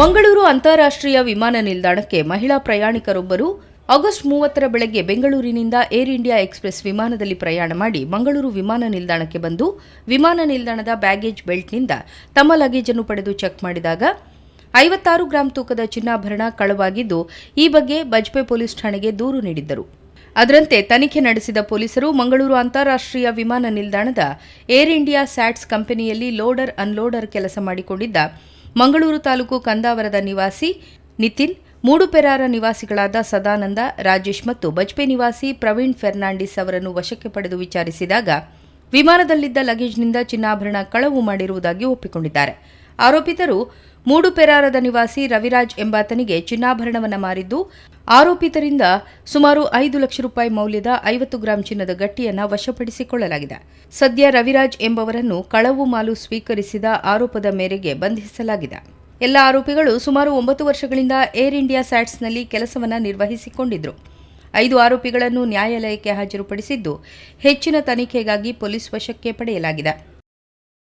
ಮಂಗಳೂರು ಅಂತಾರಾಷ್ಟ್ರೀಯ ವಿಮಾನ ನಿಲ್ದಾಣಕ್ಕೆ ಮಹಿಳಾ ಪ್ರಯಾಣಿಕರೊಬ್ಬರು ಆಗಸ್ಟ್ ಮೂವತ್ತರ ಬೆಳಗ್ಗೆ ಬೆಂಗಳೂರಿನಿಂದ ಏರ್ ಇಂಡಿಯಾ ಎಕ್ಸ್ಪ್ರೆಸ್ ವಿಮಾನದಲ್ಲಿ ಪ್ರಯಾಣ ಮಾಡಿ ಮಂಗಳೂರು ವಿಮಾನ ನಿಲ್ದಾಣಕ್ಕೆ ಬಂದು ವಿಮಾನ ನಿಲ್ದಾಣದ ಬ್ಯಾಗೇಜ್ ಬೆಲ್ಟ್ನಿಂದ ತಮ್ಮ ಲಗೇಜನ್ನು ಪಡೆದು ಚೆಕ್ ಮಾಡಿದಾಗ ಐವತ್ತಾರು ಗ್ರಾಂ ತೂಕದ ಚಿನ್ನಾಭರಣ ಕಳವಾಗಿದ್ದು, ಈ ಬಗ್ಗೆ ಬಜ್ಪೆ ಪೊಲೀಸ್ ಠಾಣೆಗೆ ದೂರು ನೀಡಿದ್ದರು. ಅದರಂತೆ ತನಿಖೆ ನಡೆಸಿದ ಪೊಲೀಸರು ಮಂಗಳೂರು ಅಂತಾರಾಷ್ಟ್ರೀಯ ವಿಮಾನ ನಿಲ್ದಾಣದ ಏರ್ ಇಂಡಿಯಾ ಸ್ಯಾಟ್ಸ್ ಕಂಪನಿಯಲ್ಲಿ ಲೋಡರ್ ಅನ್ಲೋಡರ್ ಕೆಲಸ ಮಾಡಿಕೊಂಡಿದ್ದ ಮಂಗಳೂರು ತಾಲೂಕು ಕಂದಾವರದ ನಿವಾಸಿ ನಿತಿನ್ ಮೂಡುಪೆರಾರ ನಿವಾಸಿಗಳಾದ ಸದಾನಂದ, ರಾಜೇಶ್ ಮತ್ತು ಬಜ್ಪೆ ನಿವಾಸಿ ಪ್ರವೀಣ್ ಫೆರ್ನಾಂಡಿಸ್ ಅವರನ್ನು ವಶಕ್ಕೆ ಪಡೆದು ವಿಚಾರಿಸಿದಾಗ, ವಿಮಾನದಲ್ಲಿದ್ದ ಲಗೇಜ್ನಿಂದ ಚಿನ್ನಾಭರಣ ಕಳವು ಮಾಡಿರುವುದಾಗಿ ಒಪ್ಪಿಕೊಂಡಿದ್ದಾರೆ. ಆರೋಪಿತರು ಮೂಡುಪೆರಾರದ ನಿವಾಸಿ ರವಿರಾಜ್ ಎಂಬಾತನಿಗೆ ಚಿನ್ನಾಭರಣವನ್ನು ಮಾರಿದ್ದು, ಆರೋಪಿತರಿಂದ ಸುಮಾರು ಐದು ಲಕ್ಷ ರೂಪಾಯಿ ಮೌಲ್ಯದ ಐವತ್ತು ಗ್ರಾಂ ಚಿನ್ನದ ಗಟ್ಟಿಯನ್ನು ವಶಪಡಿಸಿಕೊಳ್ಳಲಾಗಿದೆ. ಸದ್ಯ ರವಿರಾಜ್ ಎಂಬವರನ್ನು ಕಳವು ಮಾಲು ಸ್ವೀಕರಿಸಿದ ಆರೋಪದ ಮೇರೆಗೆ ಬಂಧಿಸಲಾಗಿದೆ. ಎಲ್ಲ ಆರೋಪಿಗಳು ಸುಮಾರು ಒಂಬತ್ತು ವರ್ಷಗಳಿಂದ ಏರ್ ಇಂಡಿಯಾ ಸ್ಯಾಟ್ಸ್ನಲ್ಲಿ ಕೆಲಸವನ್ನು ನಿರ್ವಹಿಸಿಕೊಂಡಿದ್ದರು ಐದು ಆರೋಪಿಗಳನ್ನು ನ್ಯಾಯಾಲಯಕ್ಕೆ ಹಾಜರುಪಡಿಸಿದ್ದು ಹೆಚ್ಚಿನ ತನಿಖೆಗಾಗಿ ಪೊಲೀಸ್ ವಶಕ್ಕೆ ಪಡೆಯಲಾಗಿದೆ.